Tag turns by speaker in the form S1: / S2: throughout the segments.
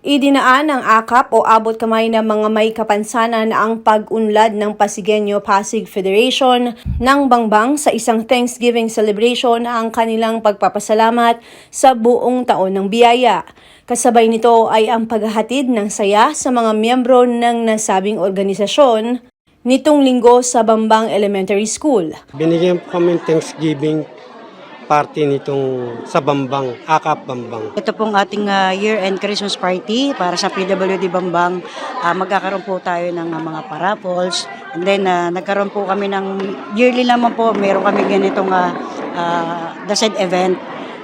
S1: Idinaan ng akap o abot kamay ng mga may kapansanan ang pag-unlad ng Pasigenyo Pasig Federation ng Bangbang sa isang Thanksgiving celebration ang kanilang pagpapasalamat sa buong taon ng biyaya. Kasabay nito ay ang paghahatid ng saya sa mga miyembro ng nasabing organisasyon nitong linggo sa Bambang Elementary School.
S2: Binigyan po kami ng Thanksgiving party nitong sa Bambang, Akap Bambang.
S3: Ito pong ating ah, year-end Christmas party para sa PWD Bambang. Ah, magkakaroon po tayo ng ah, mga paraffles. And then, ah, nagkaroon po kami ng, yearly naman po, meron kami ganitong uh, the said event.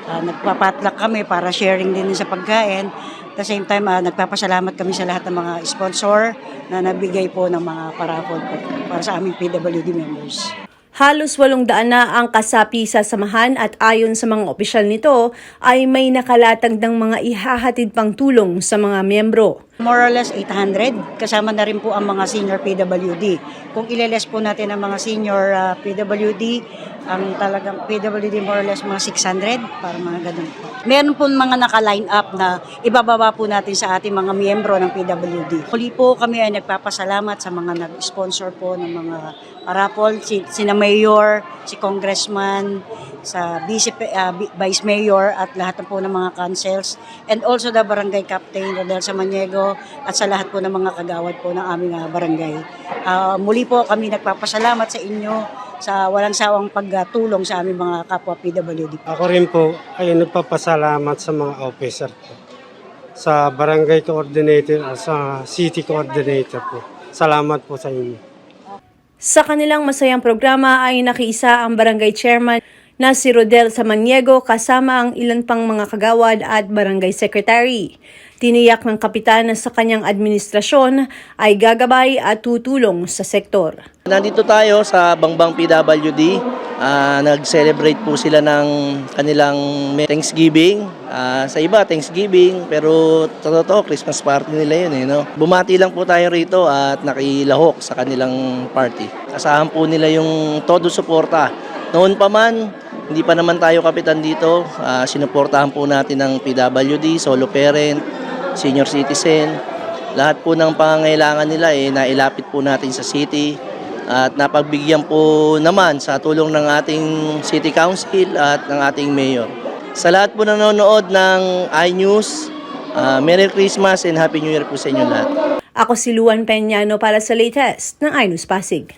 S3: Ah, nagpapatlak kami para sharing din sa pagkain. At the same time, ah, nagpapasalamat kami sa lahat ng mga sponsor na nabigay po ng mga paraffle para sa aming PWD members.
S1: Halos walong daan na ang kasapi sa samahan at ayon sa mga opisyal nito ay may nakalatag ng mga ihahatid pang tulong sa mga miyembro.
S3: More or less 800. Kasama na rin po ang mga senior PWD. Kung ileles po natin ang mga senior ah, PWD, ang talagang PWD more or less mga 600 para mga ganun po. Meron po mga naka-line up na ibababa po natin sa ating mga miyembro ng PWD. Huli po kami ay nagpapasalamat sa mga nag-sponsor po ng mga parapol, si, sina Mayor, si Congressman, sa Vice, Vi- Vice Mayor at lahat po ng mga councils and also the Barangay Captain Rodel Samaniego at sa lahat po ng mga kagawad po ng aming ah, barangay. Ah, muli po kami nagpapasalamat sa inyo sa walang sawang pagtulong sa aming mga kapwa PWD.
S2: Ako rin po ay nagpapasalamat sa mga officer po. Sa barangay coordinator at sa city coordinator po. Salamat po sa inyo.
S1: Sa kanilang masayang programa ay nakiisa ang barangay chairman na si Rodel Samaniego kasama ang ilan pang mga kagawad at barangay secretary. Tiniyak ng kapitan na sa kanyang administrasyon ay gagabay at tutulong sa sektor.
S4: Nandito tayo sa Bangbang PWD. Ah, nag-celebrate po sila ng kanilang Thanksgiving. Ah, sa iba, Thanksgiving. Pero totoo, Christmas party nila yun. Eh, no? Bumati lang po tayo rito at nakilahok sa kanilang party. Kasahan po nila yung todo suporta. Noon pa man, hindi pa naman tayo kapitan dito. Ah, sinuportahan po natin ng PWD, solo parent, senior citizen. Lahat po ng pangangailangan nila eh, nailapit po natin sa city at napagbigyan po naman sa tulong ng ating City Council at ng ating Mayor. Sa lahat po nanonood ng iNews, ah, Merry Christmas and Happy New Year po sa inyo lahat.
S1: Ako si Luan Peñano para sa latest ng iNews Pasig.